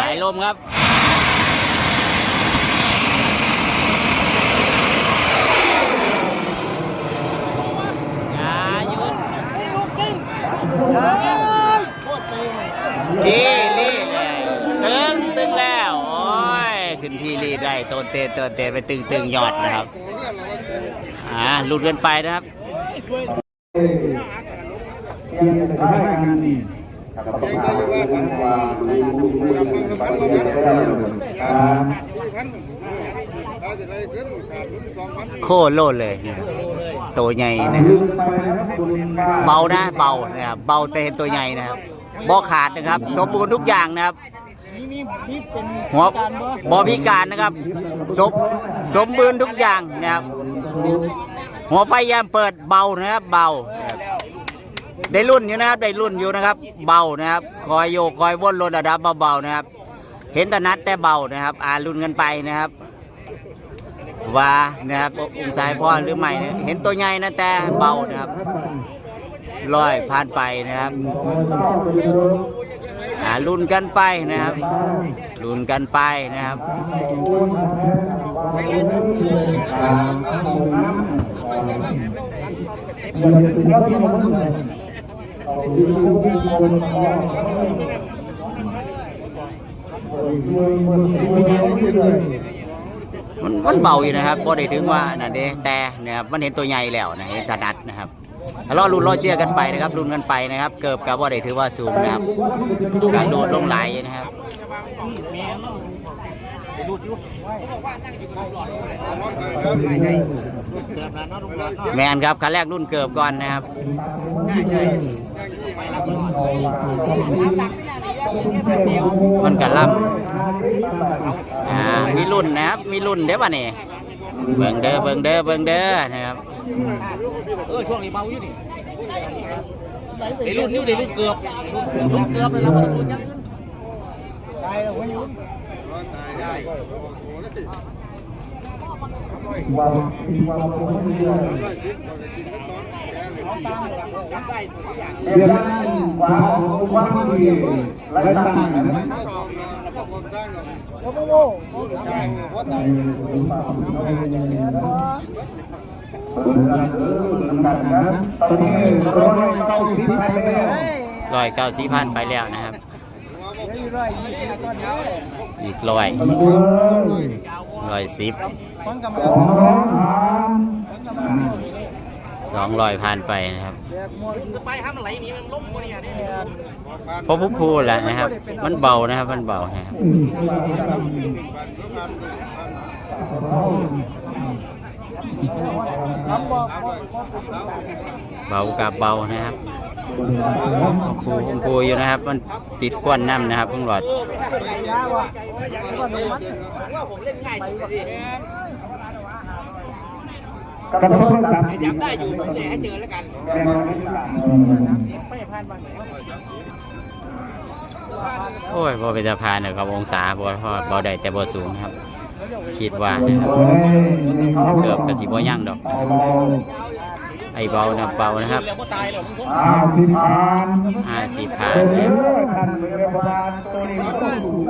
สายลมครับอย่าหยุดทีรีเลยตึงตึงแล้ว โอ้ย ขึ้นที่รีได้ต้นเตะต้นเตะไปตึงตึงยอดนะครับ อ่าหลุดกันไปนะครับ โคโลดเลยนะครับตัวใหญ่นะครับเบานะเบานะครับเบาแต่เห็นตัวใหญ่นะครับบ่ขาดนะครับ สมบูรณ์ทุกอย่างนะครับหัวบอพิการนะครับสมสมบูรณ์ทุกอย่างนะครับ หัวไฟยามเปิดเบานะครับเบา ได้รุ่นอยู่นะครับได้รุ่นอยู่นะครับ เบานะครับคอยโยกคอยวนลดระดับเบาๆนะครับ เห็นแต่นัดแต่เบานะครับ อ่ารุ่นกันไปนะครับว่านะครับองศาพ่อหรือไม่เนี่ยเห็นตัวใหญ่นะแต่เบานะครับลอยผ่านไปนะครับอ่าลุ้นกันไปนะครับลุ้นกันไปนะครับ มันมันเบาอยู่นะครับพอได้ถึงว่านั่นเด้แต่นะครับมันเห็นตัวใหญ่แล้วนะเห็นถนัดนะครับรอลุ้นรอเชียร์กันไปนะครับลุ้นกันไปนะครับ เกิบกับว่าได้ถือว่าสูงนะครับ การโดดลงไหลนะครับ แมนครับคันแรกรุ่นเกิบก่อนนะครับมันกะลำอ่ามีรุ่นนะครับ มีรุ่นเด้อป่ะนี่เบิ่งเด้อเบิ่งเด้อเบิ่งเด้อนะครับเออช่วงนี้เบาอยู่นี่ไอ้รุ่นนิ้วไอ้รุ่นเกือบรุ่นเกือบเลยเราไม่ต้อง รุ่นยังเรียนขวาของขวาดีไรตั้งนะตอนนี้ร้อยเก้าสิบไปแล้วร้อยเก้าสี่พันไปแล้วนะครับ อีกร้อยร้อยสิบสองสามสองร้อยผ่านไปนะครับไปห้ามไหลหนีมันล้มหมดเนี่ยนี่เพราะผู้พูดแหละนะครับ มันเบานะครับ มันเบานะครับเบากับเบานะครับ พูพูอยู่นะครับ มันติดควันน้ำนะครับเพิ่งหลอดกระทบกับจับได้อยู่ผมเลยให้เจอแล้วกันโอ้ยบอเป็นสะพานเนะครับองศาบอพอบ่ได้แต่บ่สูงครับ คิดว่านะครับเกือบกระสิบ่ยั่งดอก ไอเบานะเบานะครับแล้ายแล้วมึงผมอ้าวสิบผ่านห้าสิบผ่านเอนะอครับท่านเรือปราณตัวนี้ต้องสูง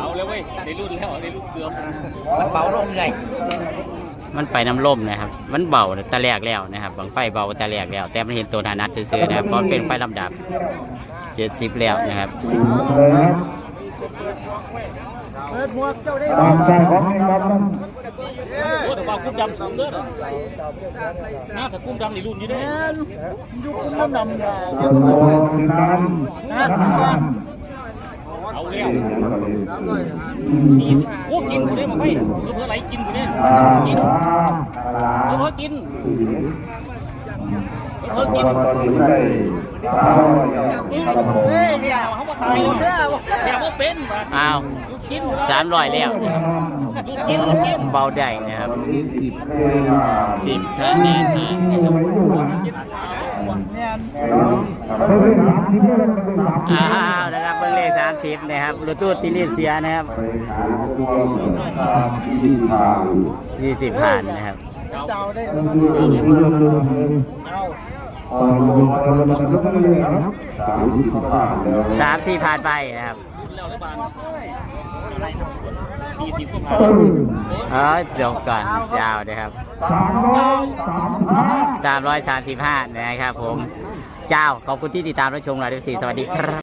เอาเลยเว้ยในรุ่นแล้วในรุ่นเกือบมันไปน้ำล่มนะครับ มันเบาแต่แรกแล้วนะครับบางไฟเบาแต่แรกแล้ว แต่มันเห็นตัวนานัดซื่อๆนะครับเพราะเป็นไฟลำดับเจ็ดสิบแล้วนะครับ ตามใจของนี่ครับโอ้แต่ว่ากุ้งดำสูงเด้อน่าถ้ากุ้งดำในรุ่นอยู่เด้อโอ้คือการนะครับเอาแล้วโอ้กินกูได้มาไปเพื่ออะไรกินกูเนี่ยอ่ากินอ่าเพื่อกิน วันตอนนี้ได้สาวครับผมเฮ้ยเนี่ยเขาบอกตายเลยเนี่ยวกเป็นอ้าวสามร้อยแล้วนะครับกินกินเบาได้นะครับสิบคะแนนนะอ้าวนะครับเบิ่งเลขสามสิบนะครับรูตูดติลิเซียนะครับยี่สิบผ่านนะครับเลยครับสามสิบห้าแล้ สามสี่ผ่านไปนะครับสี่สิบกว่าเออเออจบก่อนเจ้านะครับสามร้อยสามสิบห้าสามร้อยสามสิบห้านะครับผม เจ้า ขอบคุณที่ติดตามรับชมเราด้วยสีสวัสดีครับ